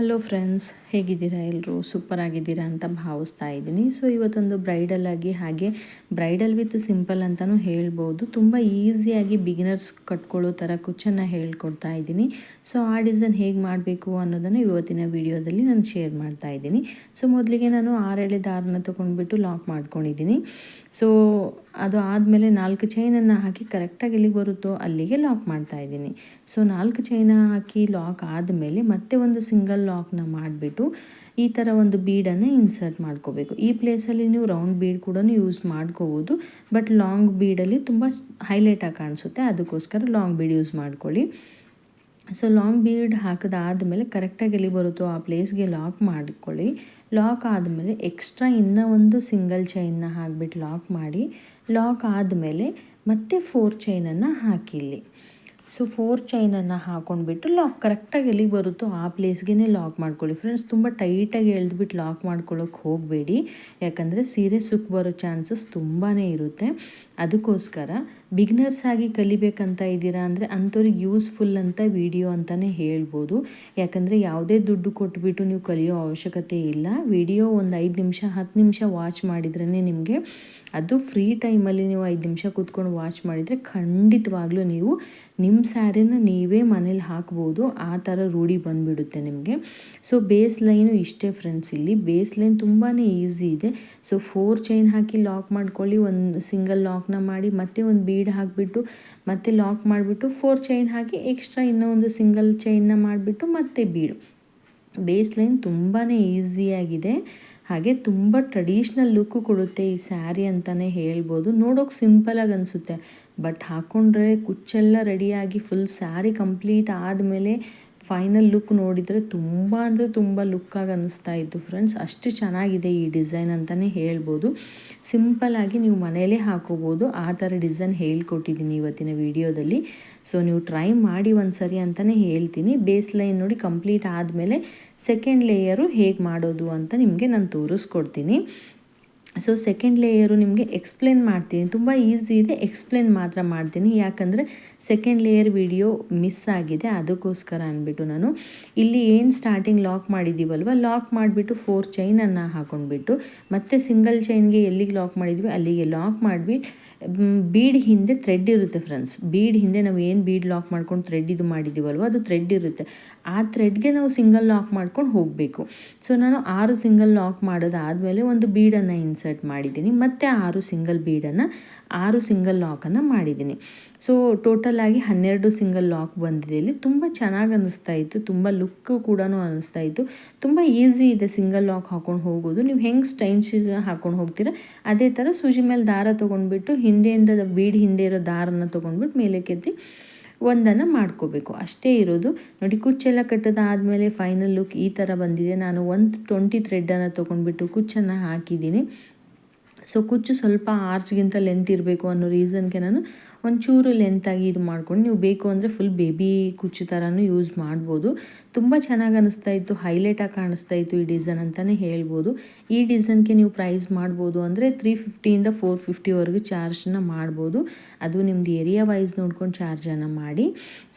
Hello friends ಹೇಗಿದ್ದೀರಾ ಎಲ್ಲರೂ super ಆಗಿದ್ದೀರಾ ಅಂತ ಭಾವಿಸ್ತಾ ಇದ್ದೀನಿ. ಸೊ ಇವತ್ತೊಂದು ಬ್ರೈಡಲ್ ಆಗಿ ಹಾಗೆ ಬ್ರೈಡಲ್ ವಿತ್ ಸಿಂಪಲ್ ಅಂತಲೂ ಹೇಳ್ಬೋದು. ತುಂಬ ಈಸಿಯಾಗಿ ಬಿಗಿನರ್ಸ್ ಕಟ್ಕೊಳ್ಳೋ ಥರ ಕುಚ್ಚನ್ನು ಹೇಳ್ಕೊಡ್ತಾ ಇದ್ದೀನಿ. ಸೊ ಆ ಡಿಸೈನ್ ಹೇಗೆ ಮಾಡಬೇಕು ಅನ್ನೋದನ್ನು ಇವತ್ತಿನ ವಿಡಿಯೋದಲ್ಲಿ ನಾನು ಶೇರ್ ಮಾಡ್ತಾ ಇದ್ದೀನಿ. ಸೊ ಮೊದಲಿಗೆ ನಾನು ಆರೆಳೆ ದಾರನ ತೊಗೊಂಡ್ಬಿಟ್ಟು ಲಾಕ್ ಮಾಡ್ಕೊಂಡಿದ್ದೀನಿ. ಸೊ ಅದು ಆದಮೇಲೆ ನಾಲ್ಕು ಚೈನನ್ನು ಹಾಕಿ ಕರೆಕ್ಟಾಗಿ ಎಲ್ಲಿಗೆ ಬರುತ್ತೋ ಅಲ್ಲಿಗೆ ಲಾಕ್ ಮಾಡ್ತಾ ಇದ್ದೀನಿ. ಸೊ ನಾಲ್ಕು ಚೈನ ಹಾಕಿ ಲಾಕ್ ಆದಮೇಲೆ ಮತ್ತೆ ಒಂದು ಸಿಂಗಲ್ ಲಾಕ್ನ ಮಾಡಿಬಿಟ್ಟು ಈ ಥರ ಒಂದು ಬೀಡನ್ನು ಇನ್ಸರ್ಟ್ ಮಾಡ್ಕೋಬೇಕು. ಈ ಪ್ಲೇಸಲ್ಲಿ ನೀವು ರೌಂಡ್ ಬೀಡ್ ಕೂಡ ಯೂಸ್ ಮಾಡ್ಕೋಬೋದು. ಬಟ್ ಲಾಂಗ್ ಬೀಡಲ್ಲಿ ತುಂಬ ಹೈಲೈಟಾಗಿ ಕಾಣಿಸುತ್ತೆ. ಅದಕ್ಕೋಸ್ಕರ ಲಾಂಗ್ ಬೀಡ್ ಯೂಸ್ ಮಾಡ್ಕೊಳ್ಳಿ. ಸೊ ಲಾಂಗ್ ಬೀಡ್ ಹಾಕಿದಾದ್ಮೇಲೆ ಕರೆಕ್ಟಾಗಿ ಎಲ್ಲಿ ಬರುತ್ತೋ ಆ ಪ್ಲೇಸ್ಗೆ ಲಾಕ್ ಮಾಡ್ಕೊಳ್ಳಿ. ಲಾಕ್ ಆದಮೇಲೆ ಎಕ್ಸ್ಟ್ರಾ ಇನ್ನೂ ಒಂದು ಸಿಂಗಲ್ ಚೈನ್ನ ಹಾಕ್ಬಿಟ್ಟು ಲಾಕ್ ಮಾಡಿ ಲಾಕ್ ಆದಮೇಲೆ ಮತ್ತೆ ಫೋರ್ ಚೈನನ್ನು ಹಾಕಿಲ್ಲಿ. ಸೊ ಫೋರ್ ಚೈನನ್ನು ಹಾಕೊಂಡ್ಬಿಟ್ಟು ಲಾಕ್ ಕರೆಕ್ಟಾಗಿ ಎಲ್ಲಿಗೆ ಬರುತ್ತೋ ಆ ಪ್ಲೇಸ್ಗೆ ಲಾಕ್ ಮಾಡ್ಕೊಳ್ಳಿ. ಫ್ರೆಂಡ್ಸ್ ತುಂಬ ಟೈಟಾಗಿ ಎಳೆದ್ಬಿಟ್ಟು ಲಾಕ್ ಮಾಡ್ಕೊಳ್ಳೋಕೆ ಹೋಗಬೇಡಿ. ಯಾಕಂದರೆ ಸೀರೆ ಸುಕ್ ಬರೋ ಚಾನ್ಸಸ್ ತುಂಬಾ ಇರುತ್ತೆ. ಅದಕ್ಕೋಸ್ಕರ ಬಿಗ್ನರ್ಸ್ ಆಗಿ ಕಲಿಬೇಕಂತ ಇದ್ದೀರಾ ಅಂದರೆ ಅಂಥವ್ರಿಗೆ ಯೂಸ್ಫುಲ್ ಅಂತ ವಿಡಿಯೋ ಅಂತಲೇ ಹೇಳ್ಬೋದು. ಯಾಕಂದರೆ ಯಾವುದೇ ದುಡ್ಡು ಕೊಟ್ಬಿಟ್ಟು ನೀವು ಕಲಿಯೋ ಅವಶ್ಯಕತೆ ಇಲ್ಲ. ವಿಡಿಯೋ ಒಂದು ಐದು ನಿಮಿಷ, ಹತ್ತು ನಿಮಿಷ ವಾಚ್ ಮಾಡಿದ್ರೇ ನಿಮಗೆ ಅದು ಫ್ರೀ ಟೈಮಲ್ಲಿ ನೀವು ಐದು ನಿಮಿಷ ಕೂತ್ಕೊಂಡು ವಾಚ್ ಮಾಡಿದರೆ ಖಂಡಿತವಾಗ್ಲೂ ನೀವು ನಿಮ್ಮ ಸ್ಯಾರಿನ ನೀವೇ ಮನೇಲಿ ಹಾಕ್ಬೋದು, ಆ ಥರ ರೂಢಿ ಬಂದುಬಿಡುತ್ತೆ ನಿಮಗೆ. ಸೊ ಬೇಸ್ ಲೈನು ಇಷ್ಟೇ ಫ್ರೆಂಡ್ಸ್ ಇಲ್ಲಿ. ಬೇಸ್ ಲೈನ್ ತುಂಬಾ ಈಸಿ ಇದೆ. ಸೊ ಫೋರ್ ಚೈನ್ ಹಾಕಿ ಲಾಕ್ ಮಾಡ್ಕೊಳ್ಳಿ, ಒಂದು ಸಿಂಗಲ್ ಲಾಕ್ನ ಮಾಡಿ, ಮತ್ತೆ ಒಂದು ಬೀಡ್ ಹಾಕಿಬಿಟ್ಟು, ಮತ್ತೆ ಲಾಕ್ ಮಾಡಿಬಿಟ್ಟು ಫೋರ್ ಚೈನ್ ಹಾಕಿ ಎಕ್ಸ್ಟ್ರಾ ಇನ್ನೂ ಒಂದು ಸಿಂಗಲ್ ಚೈನ್ನ ಮಾಡಿಬಿಟ್ಟು, ಮತ್ತೆ ಬೀಡು ಬೇಸ್ ಲೈನ್ ತುಂಬಾ ಈಸಿಯಾಗಿದೆ ಹಾಗೆ ತುಂಬ ಟ್ರೆಡಿಷ್ನಲ್ ಲುಕ್ ಕೊಡುತ್ತೆ ಈ ಸ್ಯಾರಿ ಅಂತಲೇ ಹೇಳ್ಬೋದು. ನೋಡೋಕೆ ಸಿಂಪಲಾಗಿ ಅನಿಸುತ್ತೆ. ಬಟ್ ಹಾಕ್ಕೊಂಡ್ರೆ ಕುಚ್ಚೆಲ್ಲ ರೆಡಿಯಾಗಿ ಫುಲ್ ಸ್ಯಾರಿ ಕಂಪ್ಲೀಟ್ ಆದಮೇಲೆ ಫೈನಲ್ ಲುಕ್ ನೋಡಿದರೆ ತುಂಬ ಅಂದರೆ ತುಂಬ ಲುಕ್ಕಾಗಿ ಅನ್ನಿಸ್ತಾ ಇತ್ತು ಫ್ರೆಂಡ್ಸ್ ಅಷ್ಟು ಚೆನ್ನಾಗಿದೆ ಈ ಡಿಸೈನ್ ಅಂತಲೇ ಹೇಳ್ಬೋದು. ಸಿಂಪಲ್ಲಾಗಿ ನೀವು ಮನೆಯಲ್ಲೇ ಹಾಕೋಬೋದು. ಆ ಥರ ಡಿಸೈನ್ ಹೇಳ್ಕೊಟ್ಟಿದ್ದೀನಿ ಇವತ್ತಿನ ವಿಡಿಯೋದಲ್ಲಿ. ಸೊ ನೀವು ಟ್ರೈ ಮಾಡಿ ಒಂದು ಸರಿ ಅಂತಲೇ ಹೇಳ್ತೀನಿ. ಬೇಸ್ ಲೈನ್ ನೋಡಿ ಕಂಪ್ಲೀಟ್ ಆದಮೇಲೆ ಸೆಕೆಂಡ್ ಲೇಯರು ಹೇಗೆ ಮಾಡೋದು ಅಂತ ನಿಮಗೆ ನಾನು ತೋರಿಸ್ಕೊಡ್ತೀನಿ. ಸೊ ಸೆಕೆಂಡ್ ಲೇಯರು ನಿಮಗೆ ಎಕ್ಸ್ಪ್ಲೇನ್ ಮಾಡ್ತೀನಿ. ತುಂಬ ಈಸಿ ಇದೆ ಎಕ್ಸ್ಪ್ಲೇನ್ ಮಾತ್ರ ಮಾಡ್ತೀನಿ. ಯಾಕಂದರೆ ಸೆಕೆಂಡ್ ಲೇಯರ್ ವಿಡಿಯೋ ಮಿಸ್ ಆಗಿದೆ, ಅದಕ್ಕೋಸ್ಕರ ಅಂದ್ಬಿಟ್ಟು ನಾನು. ಇಲ್ಲಿ ಏನು ಸ್ಟಾರ್ಟಿಂಗ್ ಲಾಕ್ ಮಾಡಿದ್ದೀವಲ್ವ ಲಾಕ್ ಮಾಡಿಬಿಟ್ಟು ಫೋರ್ ಚೈನನ್ನು ಹಾಕೊಂಡ್ಬಿಟ್ಟು, ಮತ್ತೆ ಸಿಂಗಲ್ ಚೈನ್ಗೆ ಎಲ್ಲಿಗೆ ಲಾಕ್ ಮಾಡಿದ್ವಿ? ಅಲ್ಲಿಗೆ ಲಾಕ್ ಮಾಡಿಬಿಟ್ಟು ಬೀಡ್ ಹಿಂದೆ ಥ್ರೆಡ್ ಇರುತ್ತೆ ಫ್ರೆಂಡ್ಸ್ ಬೀಡ್ ಹಿಂದೆ ನಾವು ಏನು ಬೀಡ್ ಲಾಕ್ ಮಾಡ್ಕೊಂಡು ಥ್ರೆಡ್ ಇದು ಮಾಡಿದ್ದೀವಲ್ವ ಅದು ಥ್ರೆಡ್ ಇರುತ್ತೆ. ಆ ಥ್ರೆಡ್ಗೆ ನಾವು ಸಿಂಗಲ್ ಲಾಕ್ ಮಾಡ್ಕೊಂಡು ಹೋಗಬೇಕು. ಸೊ ನಾನು ಆರು ಸಿಂಗಲ್ ಲಾಕ್ ಮಾಡೋದಾದಮೇಲೆ ಒಂದು ಬೀಡನ್ನು ಇನ್ಸರ್ಟ್ ಮಾಡಿದ್ದೀನಿ. ಮತ್ತು ಆರು ಸಿಂಗಲ್ ಬೀಡನ್ನು, ಆರು ಸಿಂಗಲ್ ಲಾಕನ್ನು ಮಾಡಿದ್ದೀನಿ. ಸೊ, ಟೋಟಲ್ ಆಗಿ ಹನ್ನೆರಡು ಸಿಂಗಲ್ ಲಾಕ್ ಬಂದಿದೆ ಇಲ್ಲಿ. ತುಂಬ ಚೆನ್ನಾಗಿ ಅನ್ನಿಸ್ತಾ ಇತ್ತು. ತುಂಬ ಲುಕ್ ಕೂಡ ಅನ್ನಿಸ್ತಾ ಇತ್ತು. ತುಂಬ ಈಸಿ ಇದೆ ಸಿಂಗಲ್ ಲಾಕ್ ಹಾಕೊಂಡು ಹೋಗೋದು. ನೀವು ಹೆಂಗೆ ಸ್ಟೈನ್ಸ್ ಹಾಕೊಂಡು ಹೋಗ್ತೀರಾ? ಅದೇ ಥರ ಸೂಜಿ ಮೇಲೆ ದಾರ ತೊಗೊಂಡ್ಬಿಟ್ಟು ಹಿಂದೆಯಿಂದ ಬೀಡ್ ಹಿಂದೆ ಇರೋ ದಾರನ ತೊಗೊಂಡ್ಬಿಟ್ಟು ಮೇಲೆ ಕೆತ್ತಿ ಒಂದನ್ನು ಮಾಡ್ಕೋಬೇಕು. ಅಷ್ಟೇ ಇರೋದು, ನೋಡಿ ಕುಚ್ಚೆಲ್ಲ ಕಟ್ಟದಾದಮೇಲೆ ಫೈನಲ್ ಲುಕ್ ಈ ಥರ ಬಂದಿದೆ. ನಾನು ಒಂದು ಟ್ವೆಂಟಿ ಥ್ರೆಡ್ಡನ್ನು ತೊಗೊಂಡ್ಬಿಟ್ಟು ಕುಚ್ಚನ್ನು ಹಾಕಿದ್ದೀನಿ. ಸೊ ಕುಚ್ಚು ಸ್ವಲ್ಪ ಆರ್ಚ್ಗಿಂತ ಲೆಂತ್ ಇರಬೇಕು ಅನ್ನೋ ರೀಸನ್ಗೆ ನಾನು ಒಂಚೂರು ಲೆಂತಾಗಿ ಇದು ಮಾಡ್ಕೊಂಡು, ನೀವು ಬೇಕು ಅಂದರೆ ಫುಲ್ ಬೇಬಿ ಕುಚ್ಚು ಥರನೂ ಯೂಸ್ ಮಾಡ್ಬೋದು. ತುಂಬ ಚೆನ್ನಾಗಿ ಅನ್ನಿಸ್ತಾ ಇತ್ತು ಹೈಲೈಟಾಗಿ ಕಾಣಿಸ್ತಾ ಇತ್ತು ಈ ಡಿಸೈನ್ ಅಂತಲೇ ಹೇಳ್ಬೋದು. ಈ ಡಿಸೈನ್ಗೆ ನೀವು ಪ್ರೈಸ್ ಮಾಡ್ಬೋದು ಅಂದರೆ ತ್ರೀ ಫಿಫ್ಟಿಯಿಂದ ಫೋರ್ ಫಿಫ್ಟಿವರೆಗೂ ಚಾರ್ಜನ್ನ ಮಾಡ್ಬೋದು. ಅದು ನಿಮ್ಮದು ಏರಿಯಾ ವೈಸ್ ನೋಡ್ಕೊಂಡು ಚಾರ್ಜನ್ನು ಮಾಡಿ.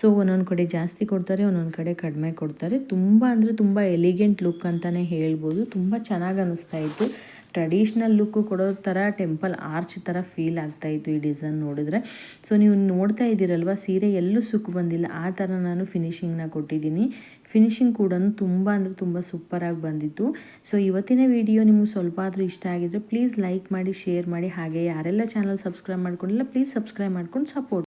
ಸೊ ಒಂದೊಂದು ಕಡೆ ಜಾಸ್ತಿ ಕೊಡ್ತಾರೆ, ಒಂದೊಂದು ಕಡೆ ಕಡಿಮೆ ಕೊಡ್ತಾರೆ. ತುಂಬ ಅಂದರೆ ತುಂಬ ಎಲಿಗೆಂಟ್ ಲುಕ್ ಅಂತಲೇ ಹೇಳ್ಬೋದು. ತುಂಬ ಚೆನ್ನಾಗಿ ಅನ್ನಿಸ್ತಾ ಇತ್ತು. ಟ್ರೆಡಿಷ್ನಲ್ ಲುಕ್ಕು ಕೊಡೋ ಥರ ಟೆಂಪಲ್ ಆರ್ಚ್ ಥರ ಫೀಲ್ ಆಗ್ತಾಯಿತ್ತು ಈ ಡಿಸೈನ್ ನೋಡಿದ್ರೆ. ಸೊ ನೀವು ನೋಡ್ತಾ ಇದ್ದೀರಲ್ವ, ಸೀರೆ ಎಲ್ಲೂ ಸುಕ್ಕು ಬಂದಿಲ್ಲ. ಆ ಥರ ನಾನು ಫಿನಿಶಿಂಗ್ನ ಕೊಟ್ಟಿದ್ದೀನಿ. ಫಿನಿಶಿಂಗ್ ಕೂಡ ತುಂಬ ಅಂದರೆ ತುಂಬ ಸೂಪರಾಗಿ ಬಂದಿತ್ತು. ಸೊ ಇವತ್ತಿನ ವಿಡಿಯೋ ನಿಮಗೆ ಸ್ವಲ್ಪ ಆದರೂ ಇಷ್ಟ ಆಗಿದ್ರೆ ಪ್ಲೀಸ್ ಲೈಕ್ ಮಾಡಿ ಶೇರ್ ಮಾಡಿ. ಹಾಗೆ ಯಾರೆಲ್ಲ ಚಾನಲ್ ಸಬ್ಸ್ಕ್ರೈಬ್ ಮಾಡ್ಕೊಂಡಿಲ್ಲ ಪ್ಲೀಸ್ ಸಬ್ಸ್ಕ್ರೈಬ್ ಮಾಡ್ಕೊಂಡು ಸಪೋರ್ಟ್